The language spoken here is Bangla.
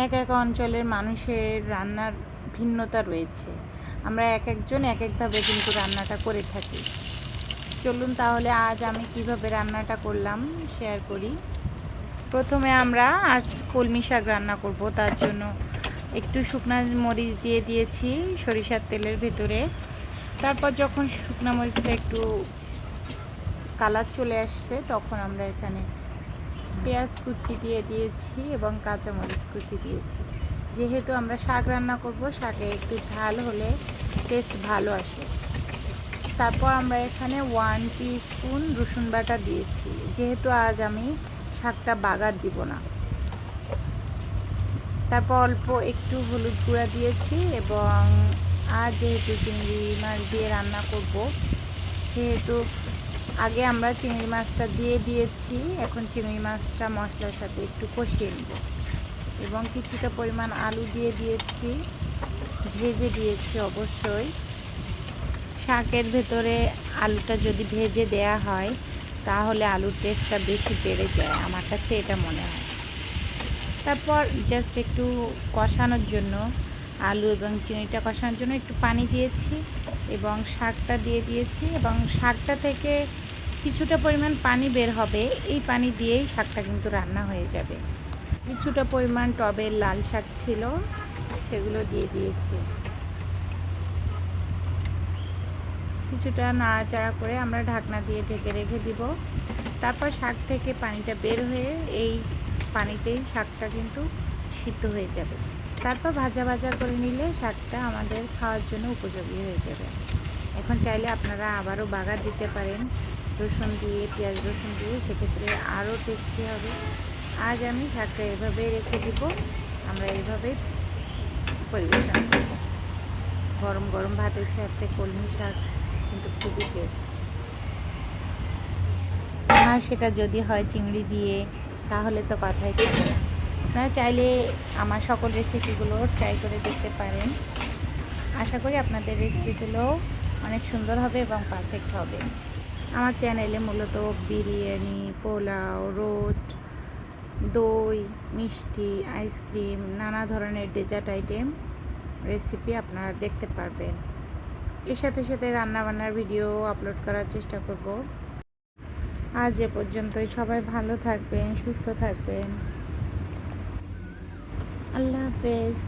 এক এক অঞ্চলের মানুষের রান্নার ভিন্নতা রয়েছে। আমরা এক একজন এক একভাবে কিন্তু রান্নাটা করে থাকি। চলুন তাহলে আজ আমি কীভাবে রান্নাটা করলাম শেয়ার করি। প্রথমে আমরা আজ কলমি শাক রান্না করব। তার জন্য একটু শুকনা মরিচ দিয়ে দিয়েছি সরিষার তেলের ভেতরে। তারপর যখন শুকনা মরিচটা একটু কালার চলে আসছে, তখন আমরা এখানে পেঁয়াজ কুচি দিয়ে দিয়েছি এবং কাঁচামরিচ কুচি দিয়েছি। যেহেতু আমরা শাক রান্না করব, শাকে একটু ঝাল হলে টেস্ট ভালো আসে। তারপর আমরা এখানে ওয়ান স্পুন রসুন বাটা দিয়েছি। যেহেতু আজ আমি শাকটা বাগার দিব না। তারপর অল্প একটু হলুদ গুঁড়া দিয়েছি এবং আজ যেহেতু চিংড়ি মাছ দিয়ে রান্না করব, সেহেতু আগে আমরা চিংড়ি মাছটা দিয়ে দিয়েছি, এখন চিংড়ি মাছটা মশলার সাথে একটু কষিয়ে নেব। এবং কিছুটা পরিমাণ আলু দিয়ে দিয়েছি, ভেজে দিয়েছি অবশ্যই। শাকের ভেতরে আলুটা যদি ভেজে দেয়া হয়, তাহলে আলুর টেস্টটা বেশি বেড়ে যায়, আমার কাছে এটা মনে হয়। তারপর জাস্ট একটু কষানোর জন্য আলু এবং চিনিটা কষানোর জন্য একটু পানি দিয়েছি এবং শাকটা দিয়ে দিয়েছি এবং শাকটা থেকে কিছুটা পরিমাণ পানি বের হবে, এই পানি দিয়েই শাকটা কিন্তু রান্না হয়ে যাবে। কিছুটা পরিমাণ টবের লাল শাক ছিল, সেগুলো দিয়ে দিয়েছি। কিছুটা নাড়াচাড়া করে আমরা ঢাকনা দিয়ে ঢেকে রেখে দিব। তারপর শাক থেকে পানিটা বের হয়ে এই পানিতেই শাকটা কিন্তু সিদ্ধ হয়ে যাবে। তারপর ভাজা ভাজা করে নিলে শাকটা আমাদের খাওয়ার জন্য উপযোগী হয়ে যাবে। এখন চাইলে আপনারা আবারও বাগার দিতে পারেন। রসুন দিয়ে, পেঁয়াজ রসুন দিয়ে সেক্ষেত্রে আরও টেস্টি হবে। আজ আমি শাকটা এভাবেই রেখে দিব। আমরা এইভাবেই পরিবেশন করব। গরম গরম ভাতের সাথে কলমি শাক কিন্তু খুবই টেস্ট আর সেটা যদি হয় চিংড়ি দিয়ে, তাহলে তো কথাই থাকে না। আপনারা চাইলে আমার সকল রেসিপিগুলো ট্রাই করে দেখতে পারেন। আশা করি আপনাদের রেসিপিগুলো অনেক সুন্দর হবে এবং পারফেক্ট হবে। আমার চ্যানেলে মূলত বিরিয়ানি, পোলাও, রোস্ট, দই, মিষ্টি, আইসক্রিম, নানা ধরনের ডেজার্ট আইটেম রেসিপি আপনারা দেখতে পারবেন। এর সাথে সাথে রান্নাবান্নার ভিডিও আপলোড করার চেষ্টা করব। আজ এ পর্যন্তই। সবাই ভালো থাকবেন, সুস্থ থাকবেন। আল্লাহ হাফেজ।